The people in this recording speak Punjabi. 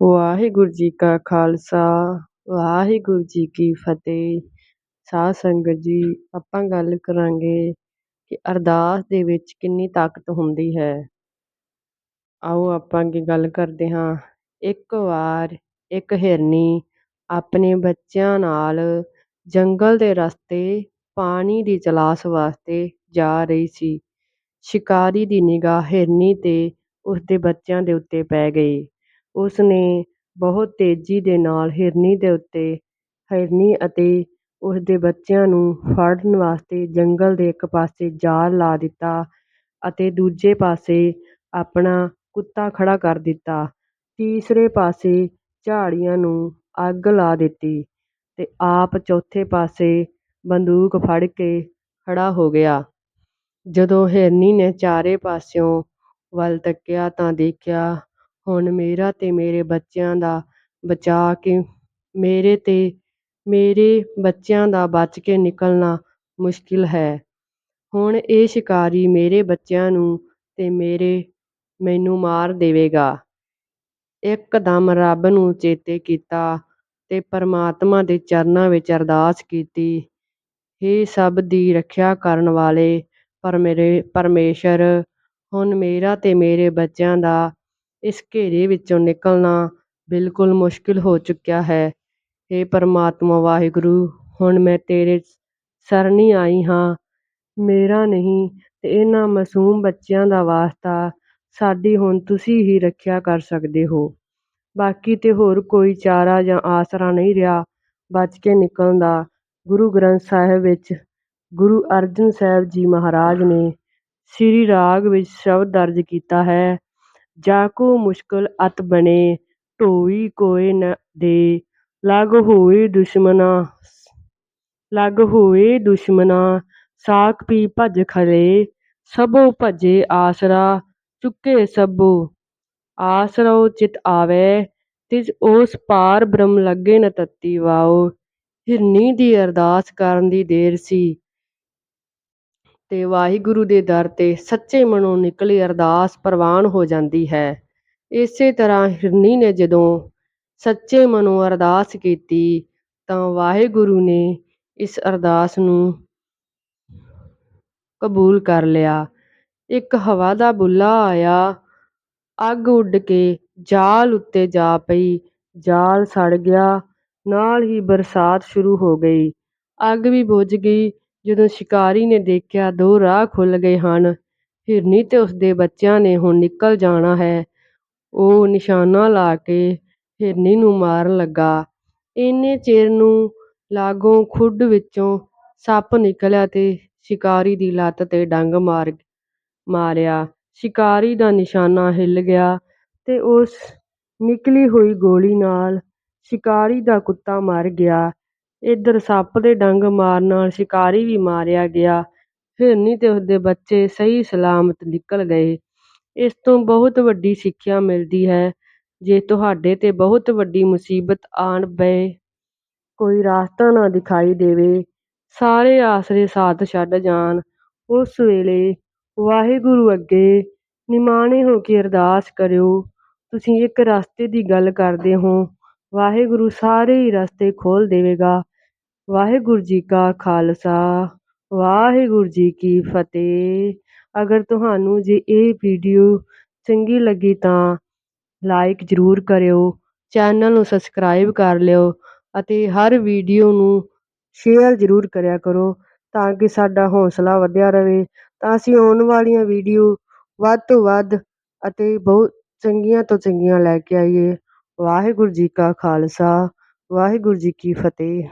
ਵਾਹਿਗੁਰੂ ਜੀ ਕਾ ਖਾਲਸਾ, ਵਾਹਿਗੁਰੂ ਜੀ ਕੀ ਫਤਿਹ। ਸਾਧ ਸੰਗਤ ਜੀ, ਆਪਾਂ ਗੱਲ ਕਰਾਂਗੇ ਕਿ ਅਰਦਾਸ ਦੇ ਵਿੱਚ ਕਿੰਨੀ ਤਾਕਤ ਹੁੰਦੀ ਹੈ। ਆਓ ਆਪਾਂ ਅੱਗੇ ਗੱਲ ਕਰਦੇ ਹਾਂ। ਇੱਕ ਵਾਰ ਇੱਕ ਹਿਰਨੀ ਆਪਣੇ ਬੱਚਿਆਂ ਨਾਲ ਜੰਗਲ ਦੇ ਰਸਤੇ ਪਾਣੀ ਦੀ ਤਲਾਸ਼ ਵਾਸਤੇ ਜਾ ਰਹੀ ਸੀ। ਸ਼ਿਕਾਰੀ ਦੀ ਨਿਗਾਹ ਹਿਰਨੀ ਤੇ ਉਸਦੇ ਬੱਚਿਆਂ ਦੇ ਉੱਤੇ ਪੈ ਗਈ। ਉਸਨੇ ਬਹੁਤ ਤੇਜ਼ੀ ਦੇ ਨਾਲ ਹਿਰਨੀ ਦੇ ਉੱਤੇ ਹਿਰਨੀ ਅਤੇ ਉਸਦੇ ਬੱਚਿਆਂ ਨੂੰ ਫੜਨ ਵਾਸਤੇ ਜੰਗਲ ਦੇ ਇੱਕ ਪਾਸੇ ਜਾਲ ਲਾ ਦਿੱਤਾ ਅਤੇ ਦੂਜੇ ਪਾਸੇ ਆਪਣਾ ਕੁੱਤਾ ਖੜਾ ਕਰ ਦਿੱਤਾ। ਤੀਸਰੇ ਪਾਸੇ ਝਾੜੀਆਂ ਨੂੰ ਅੱਗ ਲਾ ਦਿੱਤੀ ਅਤੇ ਆਪ ਚੌਥੇ ਪਾਸੇ ਬੰਦੂਕ ਫੜ ਕੇ ਖੜ੍ਹਾ ਹੋ ਗਿਆ। ਜਦੋਂ ਹਿਰਨੀ ਨੇ ਚਾਰੇ ਪਾਸਿਓਂ ਵੱਲ ਤੱਕਿਆ ਤਾਂ ਦੇਖਿਆ ਹੁਣ ਮੇਰਾ ਤੇ ਮੇਰੇ ਬੱਚਿਆਂ ਦਾ ਬਚਾ ਕੇ ਮੇਰੇ ਤੇ ਮੇਰੇ ਬੱਚਿਆਂ ਦਾ ਬਚ ਕੇ ਨਿਕਲਣਾ ਮੁਸ਼ਕਿਲ ਹੈ। ਹੁਣ ਇਹ ਸ਼ਿਕਾਰੀ ਮੇਰੇ ਬੱਚਿਆਂ ਨੂੰ ਤੇ ਮੇਰੇ ਮੈਨੂੰ ਮਾਰ ਦੇਵੇਗਾ। ਇੱਕਦਮ ਰੱਬ ਨੂੰ ਚੇਤੇ ਕੀਤਾ ਤੇ ਪਰਮਾਤਮਾ ਦੇ ਚਰਨਾਂ ਵਿੱਚ ਅਰਦਾਸ ਕੀਤੀ, ਹੇ ਸਭ ਦੀ ਰੱਖਿਆ ਕਰਨ ਵਾਲੇ ਪਰਮੇਰੇ, ਪਰਮੇਸ਼ਰ, ਹੁਣ ਮੇਰਾ ਤੇ ਮੇਰੇ ਬੱਚਿਆਂ ਦਾ ਇਸ ਘੇਰੇ ਵਿੱਚੋਂ ਨਿਕਲਣਾ ਬਿਲਕੁਲ ਮੁਸ਼ਕਿਲ ਹੋ ਚੁੱਕਿਆ ਹੈ। ਹੇ ਪਰਮਾਤਮਾ, ਵਾਹਿਗੁਰੂ, ਹੁਣ ਮੈਂ ਤੇਰੇ ਸਰਣੀ ਆਈ ਹਾਂ। ਮੇਰਾ ਨਹੀਂ ਤੇ ਇਹਨਾਂ ਮਾਸੂਮ ਬੱਚਿਆਂ ਦਾ ਵਾਸਤਾ ਸਾਡੀ ਹੁਣ ਤੁਸੀਂ ਹੀ ਰੱਖਿਆ ਕਰ ਸਕਦੇ ਹੋ। ਬਾਕੀ ਤਾਂ ਹੋਰ ਕੋਈ ਚਾਰਾ ਜਾਂ ਆਸਰਾ ਨਹੀਂ ਰਿਹਾ। ਬਚ ਕੇ ਨਿਕਲਣ ਦਾ ਗੁਰੂ ਗ੍ਰੰਥ ਸਾਹਿਬ ਵਿੱਚ। ਗੁਰੂ ਅਰਜਨ ਸਾਹਿਬ ਜੀ ਮਹਾਰਾਜ ਨੇ ਸ੍ਰੀ ਰਾਗ ਵਿੱਚ ਸ਼ਬਦ ਦਰਜ ਕੀਤਾ ਹੈ। ਜਾ ਕੋ ਮੁਸ਼ਕਲ ਬਣੇ, ਢੋਈ ਕੋਇ ਨ ਦੇ। ਲਗ ਹੋਏ ਦੁਸ਼ਮਨਾ, ਲਗ ਹੋਏ ਦੁਸ਼ਮਨਾ ਸਾਕ ਪੀ ਭਜ ਖਲੇ ਸਭੋ ਭਜੇ ਆਸਰਾ, ਚੁੱਕੇ ਸਭੋ। ਆਸਰਉ ਚਿਤ ਆਵੈ ਤਿਸ ਉਸ ਪਾਰ ਬ੍ਰਹਮ ਲੱਗੇ ਨ ਤਤੀ ਵਾਓ। ਹਿਰਨੀ ਦੀ ਅਰਦਾਸ ਕਰਨ ਦੀ ਦੇਰ ਸੀ। ਤੇ ਵਾਹਿਗੁਰੂ ਦੇ ਦਰ ਤੇ ਸੱਚੇ ਮਨੋਂ ਨਿਕਲੀ ਅਰਦਾਸ ਪ੍ਰਵਾਨ ਹੋ ਜਾਂਦੀ ਹੈ। ਇਸੇ ਤਰ੍ਹਾਂ ਹਿਰਨੀ ਨੇ ਜਦੋਂ ਸੱਚੇ ਮਨੋਂ ਅਰਦਾਸ ਕੀਤੀ, ਤਾਂ ਵਾਹਿਗੁਰੂ ਨੇ ਇਸ ਅਰਦਾਸ ਨੂੰ ਕਬੂਲ ਕਰ ਲਿਆ। ਇੱਕ ਹਵਾ ਦਾ ਬੁੱਲਾ ਆਇਆ, ਅੱਗ ਉੱਡ ਕੇ ਜਾਲ ਉੱਤੇ ਜਾ ਪਈ, ਜਾਲ ਸੜ ਗਿਆ, ਨਾਲ ਹੀ ਬਰਸਾਤ ਸ਼ੁਰੂ ਹੋ ਗਈ। ਅੱਗ ਵੀ ਬੁਝ ਗਈ ਜਦੋਂ ਸ਼ਿਕਾਰੀ ਨੇ ਦੇਖਿਆ ਦੋ ਰਾਹ ਖੁੱਲ ਗਏ ਹਨ, ਹਿਰਨੀ ਤੇ ਉਸਦੇ ਬੱਚਿਆਂ ਨੇ ਹੁਣ ਨਿਕਲ ਜਾਣਾ ਹੈ। ਉਹ ਨਿਸ਼ਾਨਾ ਲਾ ਕੇ ਹਿਰਨੀ ਨੂੰ ਮਾਰਨ ਲੱਗਾ। ਇੰਨੇ ਚਿਰ ਨੂੰ ਲਾਗੋਂ ਖੁੱਡ ਵਿੱਚੋਂ ਸੱਪ ਨਿਕਲਿਆ ਤੇ ਸ਼ਿਕਾਰੀ ਦੀ ਲੱਤ ਤੇ ਡੰਗ ਮਾਰ, ਮਾਰਿਆ। ਸ਼ਿਕਾਰੀ ਦਾ ਨਿਸ਼ਾਨਾ ਹਿੱਲ ਗਿਆ ਤੇ ਉਸ ਨਿਕਲੀ ਹੋਈ ਗੋਲੀ ਨਾਲ ਸ਼ਿਕਾਰੀ ਦਾ ਕੁੱਤਾ ਮਰ ਗਿਆ। ਇੱਧਰ ਸੱਪ ਦੇ ਡੰਗ ਮਾਰਨ ਨਾਲ ਸ਼ਿਕਾਰੀ ਵੀ ਮਾਰਿਆ ਗਿਆ। ਹਿਰਨੀ ਤੇ ਉਸਦੇ ਬੱਚੇ ਸਹੀ ਸਲਾਮਤ ਨਿਕਲ ਗਏ। ਇਸ ਤੋਂ ਬਹੁਤ ਵੱਡੀ ਸਿੱਖਿਆ ਮਿਲਦੀ ਹੈ। ਜੇ ਤੁਹਾਡੇ ਤੇ ਬਹੁਤ ਵੱਡੀ ਮੁਸੀਬਤ ਆਣ ਪਏ ਕੋਈ ਰਾਸਤਾ ਨਾ ਦਿਖਾਈ ਦੇਵੇ, ਸਾਰੇ ਆਸਰੇ ਸਾਥ ਛੱਡ ਜਾਣ। ਉਸ ਵੇਲੇ ਵਾਹਿਗੁਰੂ ਅੱਗੇ ਨਿਮਾਣੇ ਹੋ ਕੇ ਅਰਦਾਸ ਕਰਿਓ, ਤੁਸੀਂ ਇੱਕ ਰਸਤੇ ਦੀ ਗੱਲ ਕਰਦੇ ਹੋ। ਵਾਹਿਗੁਰੂ ਸਾਰੇ ਹੀ ਰਸਤੇ ਖੋਲ ਦੇਵੇਗਾ। ਵਾਹਿਗੁਰੂ ਜੀ ਕਾ ਖਾਲਸਾ, ਵਾਹਿਗੁਰੂ ਜੀ ਕੀ ਫਤਿਹ। ਅਗਰ ਤੁਹਾਨੂੰ ਜੇ ਇਹ ਵੀਡੀਓ ਚੰਗੀ ਲੱਗੀ ਤਾਂ ਲਾਈਕ ਜ਼ਰੂਰ ਕਰਿਓ, ਚੈਨਲ ਨੂੰ ਸਬਸਕ੍ਰਾਈਬ ਕਰ ਲਿਓ ਅਤੇ ਹਰ ਵੀਡੀਓ ਨੂੰ ਸ਼ੇਅਰ ਜ਼ਰੂਰ ਕਰਿਆ ਕਰੋ ਤਾਂ ਕਿ ਸਾਡਾ ਹੌਸਲਾ ਵਧਿਆ ਰਹੇ। ਤਾਂ ਅਸੀਂ ਆਉਣ ਵਾਲੀਆਂ ਵੀਡੀਓ ਵੱਧ ਤੋਂ ਵੱਧ ਅਤੇ ਬਹੁਤ ਚੰਗੀਆਂ ਤੋਂ ਚੰਗੀਆਂ ਲੈ ਕੇ ਆਈਏ। ਵਾਹਿਗੁਰੂ ਜੀ ਕਾ ਖਾਲਸਾ, ਵਾਹਿਗੁਰੂ ਜੀ ਕੀ ਫਤਿਹ।